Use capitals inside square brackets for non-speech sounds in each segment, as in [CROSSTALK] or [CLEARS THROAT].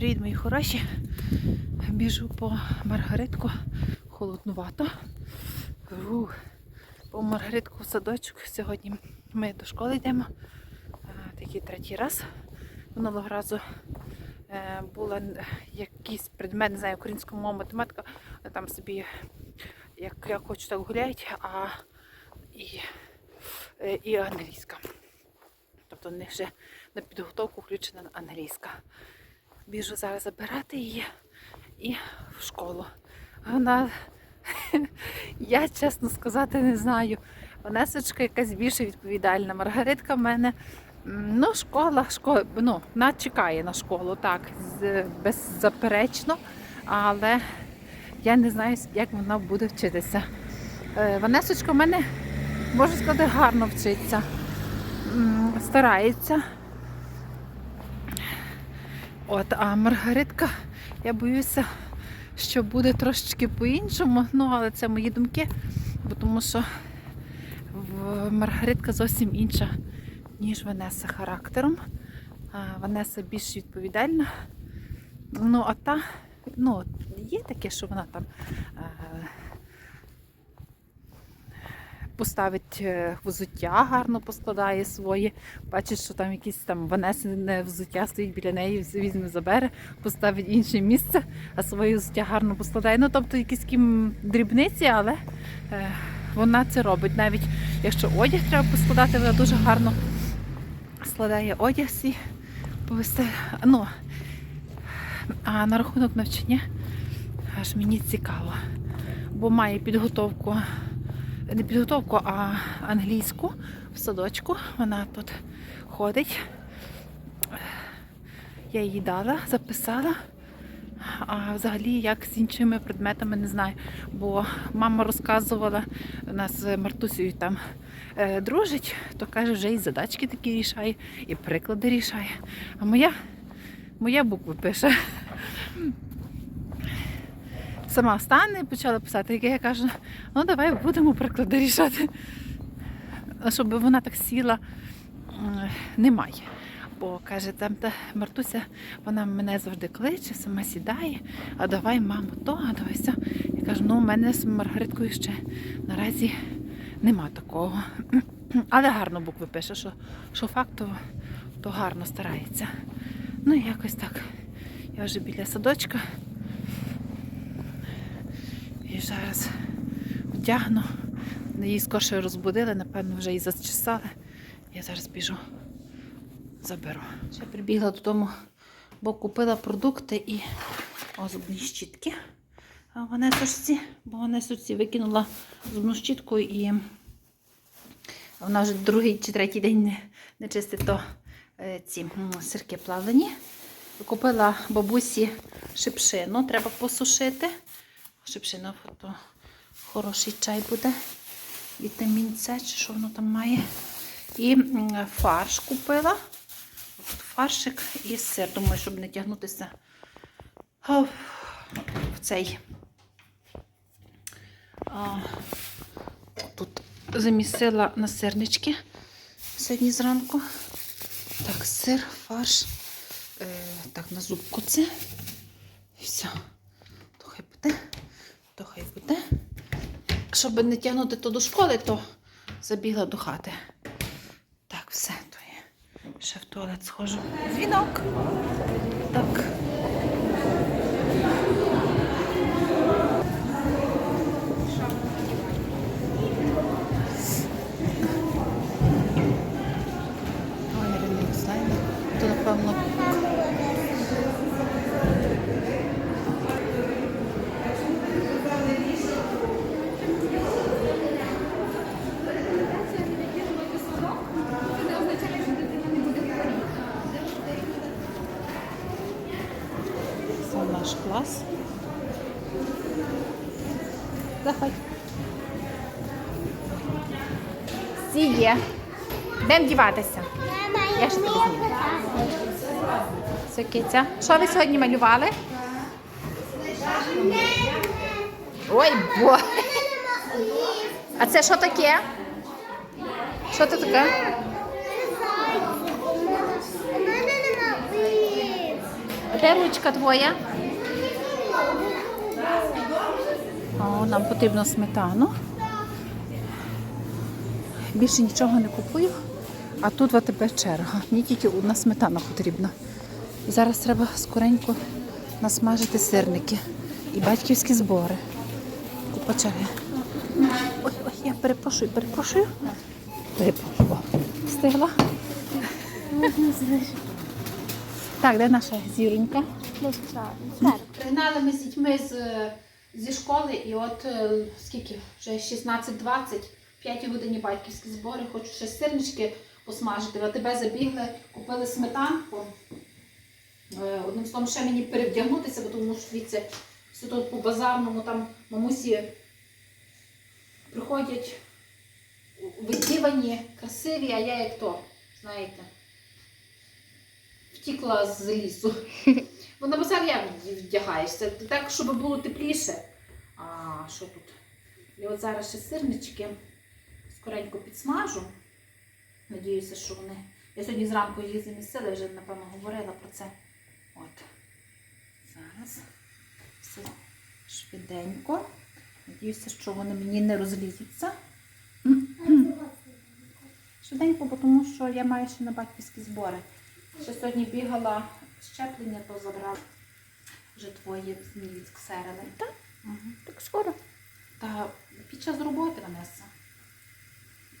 Привіт, мої хороші. Біжу по Маргаритку. Холоднувато. Ух. По Маргаритку в садочок. Сьогодні ми до школи йдемо. Е, Такий третій раз. Минулого разу е, була якийсь предмет, не знаю, українська мова, математика. Там собі, як я хочу, так гуляють, а і, е, і англійська. Тобто в них ще на підготовку включена англійська. Біжу зараз забирати її і в школу. Вона, [LAUGHS] я чесно сказати, не знаю. Ванесочка якась більше відповідальна. Маргаритка в мене, ну, школа, школа, ну, вона чекає на школу, так, беззаперечно, але я не знаю, як вона буде вчитися. Е, Ванесочка в мене, можу сказати, гарно вчиться. Старається. От, а Маргаритка, я боюся, що буде трошечки по-іншому. Ну, але це мої думки, бо тому що Маргаритка зовсім інша, ніж Ванеса характером. Ванеса більш відповідальна. Ну, а та, ну, є таке, що вона там. Поставить е, взуття, гарно поскладає своє. Бачить, що там якісь там Ванесине взуття стоїть біля неї, візьме, забере, поставить інше місце, а своє взуття гарно поскладає. Ну, тобто якісь такі дрібниці, але е, вона це робить. Навіть якщо одяг треба поскладати, вона дуже гарно складає одяг свій. повести. Ну, а на рахунок навчання аж мені цікаво, бо має підготовку не підготовку, а англійську в садочку. Вона тут ходить. Я їй дала, записала. А взагалі, як з іншими предметами, не знаю. Бо мама розказувала, у нас з Мартусею там е, дружить, то каже, вже і задачки такі рішає, і приклади рішає. А моя, моя букви пише. Сама стане і почала писати, яке я кажу, ну давай будемо приклади рішати. Щоб вона так сіла, немає. Бо каже, там та Мартуся, вона мене завжди кличе, сама сідає, а давай, мамо, то, а давай все. Я кажу, ну у мене з Маргариткою ще наразі нема такого. [CLEARS THROAT] Але гарно букви пише, що, що факт, то, то гарно старається. Ну якось так. Я вже біля садочка. І зараз вдягну. Її скорше розбудили, напевно, вже її зачесали. Я зараз біжу, заберу. Ще прибігла додому, бо купила продукти і о, зубні щітки. А вони сушці, бо вони сушці викинула зубну щітку і вона вже другий чи третій день не, не чистить то е, ці сирки плавлені. Купила бабусі шипшину, треба посушити. Шипшина то хороший чай буде. Вітамін С, чи що воно там має. І фарш купила. Тут фаршик і сир. Думаю, щоб не тягнутися в цей. Тут замісила на сирнички сьогодні зранку. Так, сир, фарш. Е, так, на зубку це. І все. То хай буде. Щоб не тягнути то до школи, то забігла до хати. Так, все, то є. Ще в туалет схожу. Дзвінок. Так. Ой, я не знаю. То, напевно, Це наш клас. Заходь. Всі є. Йдемо діватися. Я зніму. Все. Що ви сьогодні малювали? Ой, бо. А це що таке? Що це таке? Де ручка твоя? О, нам потрібно сметану. Більше нічого не купую, а тут в АТБ черга. Мені тільки одна сметана потрібна. І зараз треба скоренько насмажити сирники і батьківські збори. Купа черги. Ой, ой, я перепрошую, перепрошую. Перепрошую. Встигла? Так, де наша зіронька? Пригнали ми з дітьми з, зі школи, і от е, скільки? Вже 16-20, 5 годині батьківські збори, хочу ще сирнички посмажити. В АТБ забігли, купили сметанку. Е, Одним словом, ще мені перевдягнутися, бо тому що дивіться, все тут по базарному там мамусі приходять видівані, красиві, а я як то, знаєте, втікла з лісу. Бо на базар як вдягаєшся? Так, щоб було тепліше. А що тут? І от зараз ще сирнички скоренько підсмажу. Надіюся, що вони. Я сьогодні зранку їх замісила, вже, напевно, говорила про це. От. Зараз все швиденько. Надіюся, що вони мені не розлізуться. [CLEARS THROAT] Швиденько, бо тому що я маю ще на батьківські збори. Ще сьогодні бігала щеплення, то забрала вже твої від ксерили. Так? Угу. Так скоро. Та під час роботи Ванеса.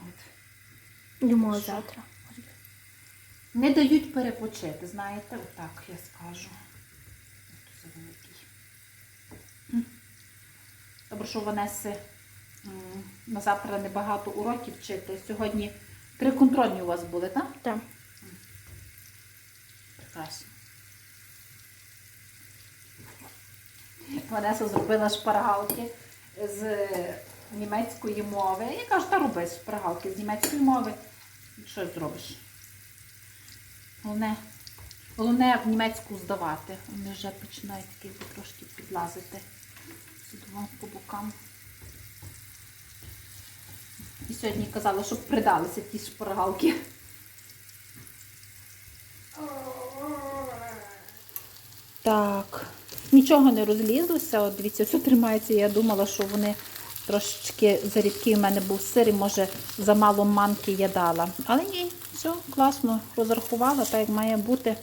От. Думаю, завтра. Не дають перепочити, знаєте, отак я скажу. Великий. Добре, що Ванеси на завтра небагато уроків вчити. Сьогодні три контрольні у вас були, так? Так. Прекрасно. Ванеса зробила шпаргалки з німецької мови. Я кажу, та роби шпаргалки з німецької мови. Що зробиш? Головне, головне в німецьку здавати. Вони вже починають такі трошки підлазити сюди по бокам. І сьогодні казала, щоб придалися ті шпаргалки. Так. Нічого не розлізлося. От дивіться, все тримається. Я думала, що вони трошечки зарідкий у мене був сир, і може замало манки я дала. Але ні, все класно розрахувала, так як має бути.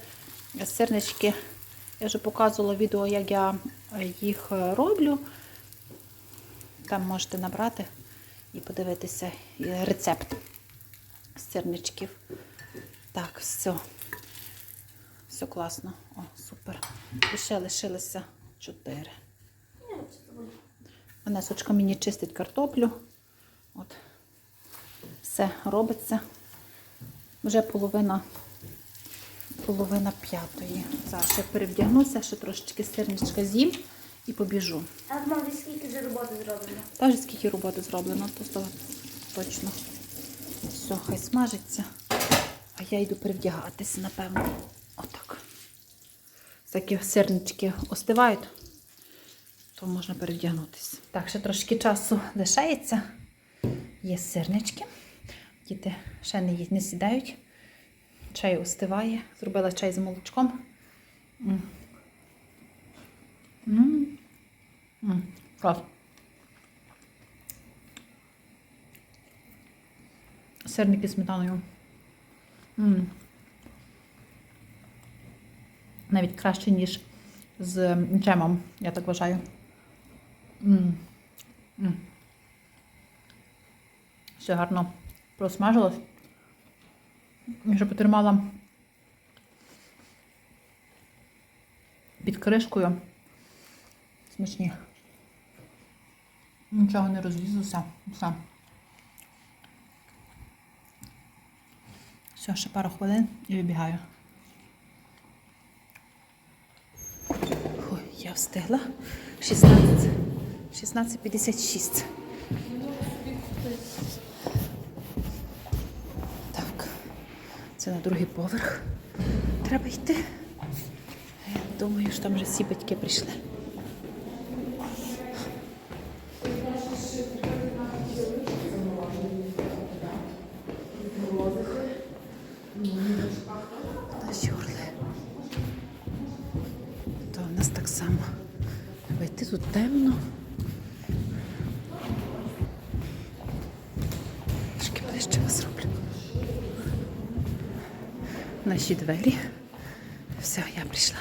Сирнички. Я вже показувала відео, як я їх роблю. Там можете набрати і подивитися рецепт сирничків. Так, все. Все класно. О, супер. І ще лишилося Ванесочка мені чистить картоплю. От. Все робиться. Вже половина, половина п'ятої. Зараз ще перевдягнуся, ще трошечки сирничка з'їм і побіжу. А мам, скільки вже роботи зроблено? Та вже скільки роботи зроблено, то то точно. Все, хай смажиться. А я йду перевдягатися, напевно. Отак. Такі сирнички остивають, то можна перевдягнутися. Так, ще трошки часу лишається. Є сирнички. Діти ще не, не сідають. Чай остиває. Зробила чай з молочком. М. М. М. Клас. Сирники з сметаною. М. Навіть краще, ніж з джемом, я так вважаю. М. М. Все гарно просмажилось. Я ще потримала під кришкою. Смачні. Нічого не розлізлося. Все. Все, ще пару хвилин і вибігаю. Ой, я встигла. 16. 16.56. Так. Це на другий поверх. Треба йти. Я думаю, що там вже всі батьки прийшли. Наші двері. Все, я прийшла.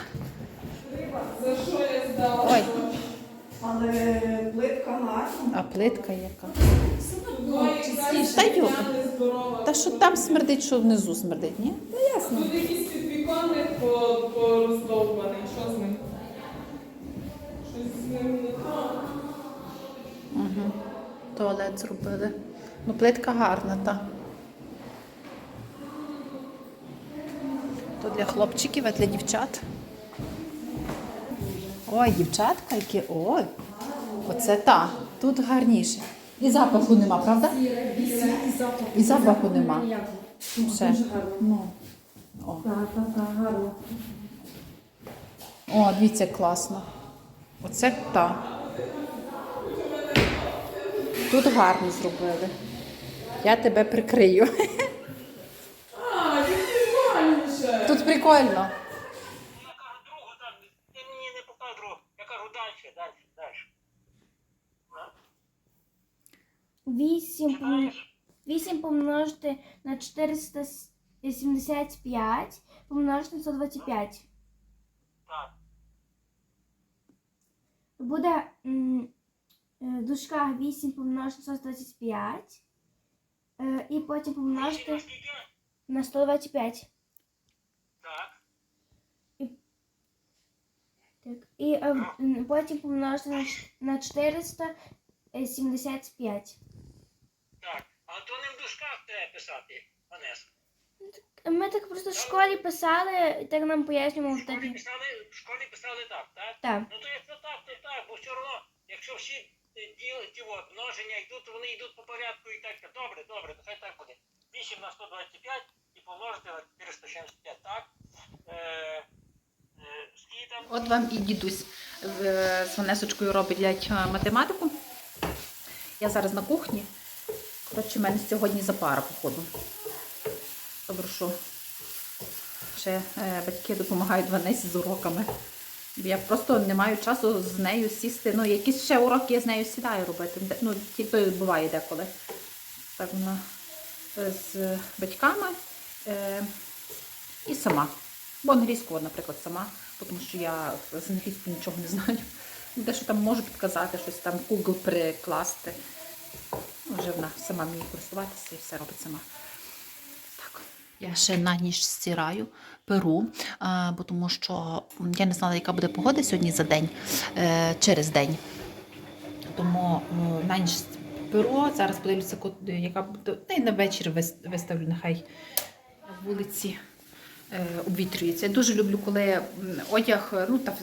За що я Ой, Але плитка гарна. а плитка яка? Та ю. Та що там смердить, що внизу смердить, ні? Ну ясно. Тут якийсь підвіконник по- пороздовбаний. Що з ним? Щось з ним не так. Угу. Туалет зробили. Ну, плитка гарна, та. То для хлопчиків, а для дівчат. Ой, дівчатка, які. Ой. Оце та. Тут гарніше. І запаху нема, правда? І запаху нема. Ще. Ну. О. О, дивіться, класно. Оце та. Тут гарно зробили. Я тебе прикрию. [LAUGHS] А, Прикольно. Я кажу другу там, ти мені не покажу другу. Я кажу далі, далі, далі. 8, Читаєш? 8 помножити на 475 помножити на 125. Так. Буде м, е, в дужках 8 помножити на 125 е, і потім Вісім помножити на скільки? на 125. Так. Так. І е, потім помножити на, на 475. Так. А то не в дужках треба писати, Онес. Ми так просто в школі писали, так нам пояснювали в школі писали, в школі писали так, так? Так. Ну то якщо так, то так, бо все одно, якщо всі е, діл, ті от, множення йдуть, вони йдуть по порядку і так. Добре, добре, то хай так буде. 8 на 125 і помножити на 475, так? Е, е? От вам і дідусь з Ванесочкою роблять е, математику. Я зараз на кухні. Коротше, в мене сьогодні запара, походу. Добре, що ще е, батьки допомагають Ванесі з уроками. Я просто не маю часу з нею сісти. Ну, якісь ще уроки я з нею сідаю робити. Ну, тільки буває деколи. Так вона з батьками е, і сама. Бо англійську, наприклад, сама, тому що я з англійською нічого не знаю. Дещо там можу підказати, щось там Google прикласти. Ну, Вже вона сама вміє користуватися і все робить сама. Так. Я ще на ніч стираю перу, бо тому що я не знала, яка буде погода сьогодні за день, е, через день. Тому е, на ніч перу. Зараз подивлюся, яка буде. Й на вечір виставлю, нехай на вулиці обвітрюється. Я дуже люблю, коли одяг, е, ну та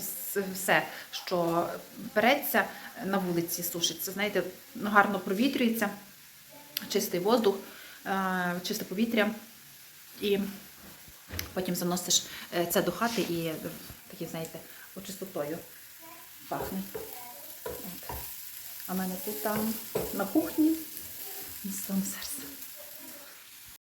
все, що береться на вулиці, сушиться. Знаєте, ну, гарно провітрюється, чистий воздух, е, чисте повітря. І потім заносиш е, це до хати і е, такі, знаєте, чистотою пахне. От. А мене тут там на кухні самим серцем.